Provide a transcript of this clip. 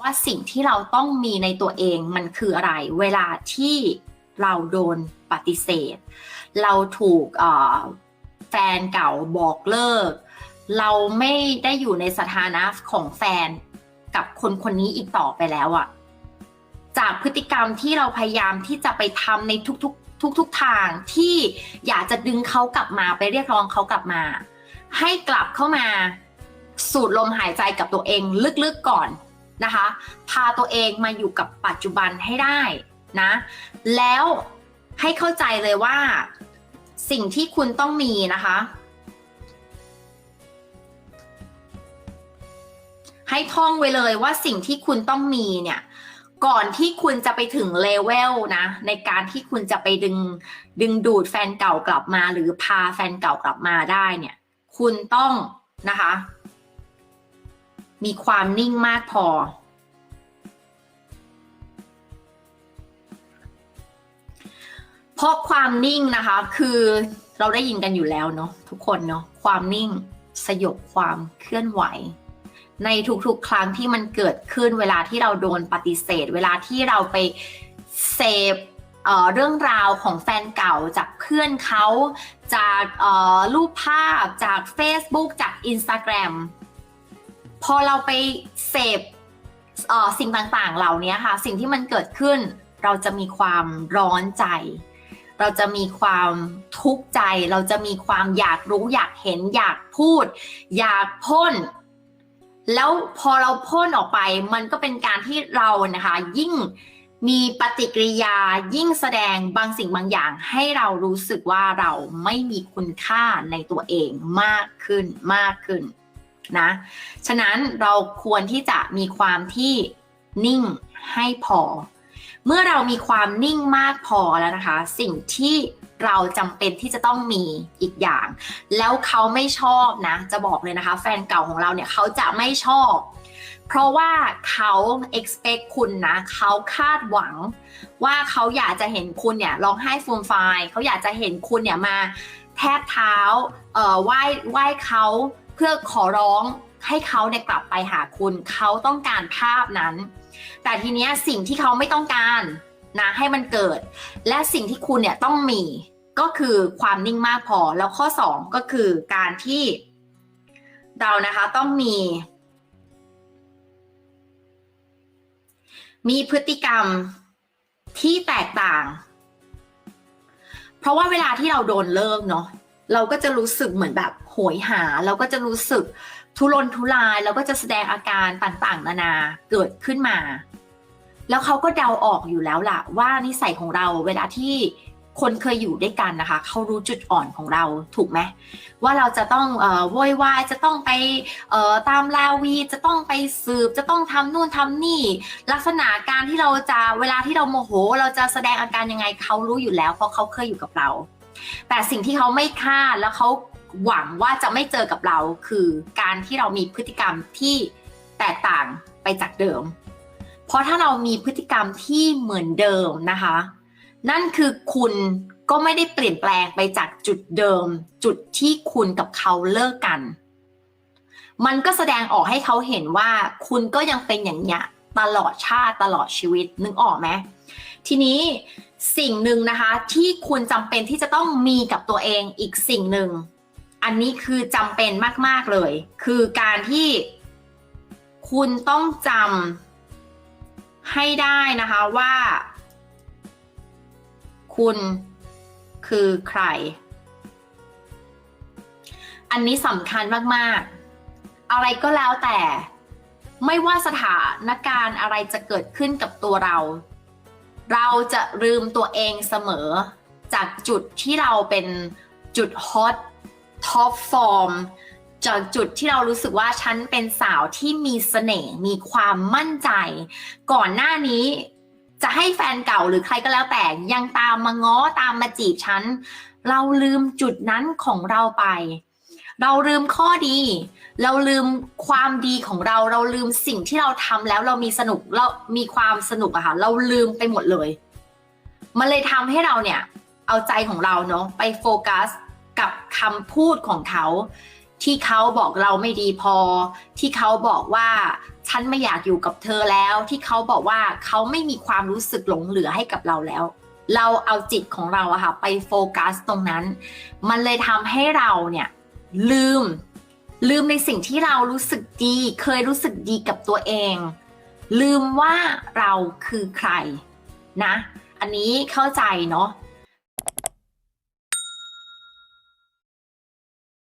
ว่าสิ่งที่เราต้องมีในตัวเองมันคืออะไร เวลาที่เราโดนปฏิเสธ เราถูกแฟนเก่าบอกเลิก เราไม่ได้อยู่ในสถานะของแฟนกับคนคนนี้อีกต่อไปแล้วอะจากพฤติกรรมที่เราพยายามที่จะไปทำในทุกๆ ทุกๆทางที่อยากจะดึงเขากลับมาไปเรียกร้องเขากลับมา ให้กลับเข้ามาสูดลมหายใจกับตัวเองลึกๆก่อน นะคะ พาตัวเองมาอยู่กับปัจจุบันให้ได้นะ แล้วให้เข้าใจเลยว่าสิ่งที่คุณต้องมีนะคะ ให้ท่องไว้เลยว่าสิ่งที่คุณต้องมีเนี่ยก่อนที่คุณจะไปถึงเลเวลนะ ในการที่คุณจะไปดึงดึงดูดแฟนเก่ากลับมา หรือพาแฟนเก่ากลับมาได้เนี่ย คุณต้องนะคะ มีความนิ่งมากพอ เพราะความนิ่งนะคะ คือเราได้ยินกันอยู่แล้วเนาะทุกคนเนาะความนิ่งสยบความเคลื่อนไหว ในทุกๆ ครั้งที่มันเกิดขึ้นเวลาที่เราโดนปฏิเสธ เวลาที่เราไปเสพเรื่องราวของแฟนเก่าจากเพื่อนเขาจากรูปภาพจาก Facebook จาก Instagram พอเราไปเสพสิ่งต่างๆ เหล่านี้ค่ะ สิ่งที่มันเกิดขึ้น เราจะมีความร้อนใจ เราจะมีความทุกข์ใจ เราจะมีความอยากรู้อยากเห็นอยากพูด อยากพ่น แล้วพอเราพ่นออกไป มันก็เป็นการที่เรานะคะ ยิ่งมีปฏิกิริยายิ่งแสดงบางสิ่งบางอย่างให้เรารู้สึกว่าเราไม่มีคุณค่าในตัวเองมากขึ้นมากขึ้น นะ ฉะนั้นเราควรที่จะมีความที่นิ่งให้พอ เมื่อเรามีความนิ่งมากพอแล้วนะคะ สิ่งที่เราจำเป็นที่จะต้องมีอีกอย่าง แล้วเขาไม่ชอบนะ จะบอกเลยนะคะ แฟนเก่าของเราเนี่ยเขาจะไม่ชอบ เพราะว่าเขา expect คุณนะ เขาคาดหวัง ว่าเขาอยากจะเห็นคุณเนี่ยร้องไห้ฟูมไฟายเขาอยากจะเห็นคุณเนี่ยมาแทบเท้า เอ่อไหว้ไหว้เขา เพื่อขอร้องให้เขาเนี่ยกลับไปหาคุณเขาต้องการภาพนั้น แต่ทีเนี้ยสิ่งที่เขาไม่ต้องการนะให้มันเกิด และสิ่งที่คุณเนี่ยต้องมีก็คือความนิ่งมากพอแล้วข้อ 2 ก็คือการที่เรานะคะต้องมี มีพฤติกรรมที่แตกต่าง เพราะว่าเวลาที่เราโดนเลิกเนาะ เราก็จะรู้สึกเหมือนแบบโหยหา เราก็จะรู้สึกทุรนทุราย เราก็จะแสดงอาการต่างๆ นานาเกิดขึ้นมา แล้วเขาก็เดาออกอยู่แล้วล่ะ ว่านิสัยของเราเวลาที่คนเคยอยู่ด้วยกันนะคะเขารู้จุดอ่อนของเราถูกไหมว่าเราจะต้องเอ่อโวยวายจะต้องไปเอ่อตามลาวีจะต้องไปสืบ จะต้องทำนู่นทำนี่ ลักษณะการที่เราจะเวลาที่เราโมโห เราจะแสดงอาการยังไงเขารู้อยู่แล้ว เพราะเขาเคยอยู่กับเรา แต่สิ่งที่เขาไม่คาดแล้วเขาหวังว่าจะไม่เจอกับเราคือการที่เรามีพฤติกรรมที่แตกต่างไปจากเดิม เพราะถ้าเรามีพฤติกรรมที่เหมือนเดิมนะคะ นั่นคือคุณก็ไม่ได้เปลี่ยนแปลงไปจากจุดเดิม จุดที่คุณกับเขาเลิกกัน มันก็แสดงออกให้เขาเห็นว่าคุณก็ยังเป็นอย่างเนี้ยตลอดชาติตลอดชีวิตนึกออกไหมทีนี้ สิ่งหนึ่งนะคะ ที่คุณจำเป็นที่จะต้องมีกับตัวเองอีกสิ่งหนึ่ง อันนี้คือจำเป็นมาก ๆเลย คือการที่คุณต้องจำให้ได้นะคะว่า คุณคือใคร อันนี้สำคัญมากๆ อะไรก็แล้วแต่ ไม่ว่าสถานการณ์อะไรจะเกิดขึ้นกับตัวเรา เราจะลืมตัวเองเสมอ จากจุดที่เราเป็นจุดฮอตท็อปฟอร์มจากจุดที่เรารู้สึกว่าฉันเป็นสาวที่มีเสน่ห์มีความมั่นใจ ก่อนหน้านี้จะให้แฟนเก่าหรือใครก็แล้วแต่ยังตามมาง้อตามมาจีบฉัน เราลืมจุดนั้นของเราไป เราลืมข้อดี เราลืมความดีของเรา เราลืมสิ่งที่เราทำแล้วเรามีสนุกเรามีความสนุกอะค่ะ เราลืมไปหมดเลย มันเลยทำให้เราเนี่ย เอาใจของเราเนาะไปโฟกัสกับคำพูดของเขา ที่เขาบอกเราไม่ดีพอ ที่เขาบอกว่าฉันไม่อยากอยู่กับเธอแล้ว ที่เขาบอกว่าเขาไม่มีความรู้สึกหลงเหลือให้กับเราแล้วเราเอาจิตของเราอะค่ะไปโฟกัสตรงนั้น มันเลยทำให้เราเนี่ย ลืม ลืมในสิ่งที่เรารู้สึกดี เคยรู้สึกดีกับตัวเอง ลืมว่าเราคือใครนะ อันนี้เข้าใจเนาะ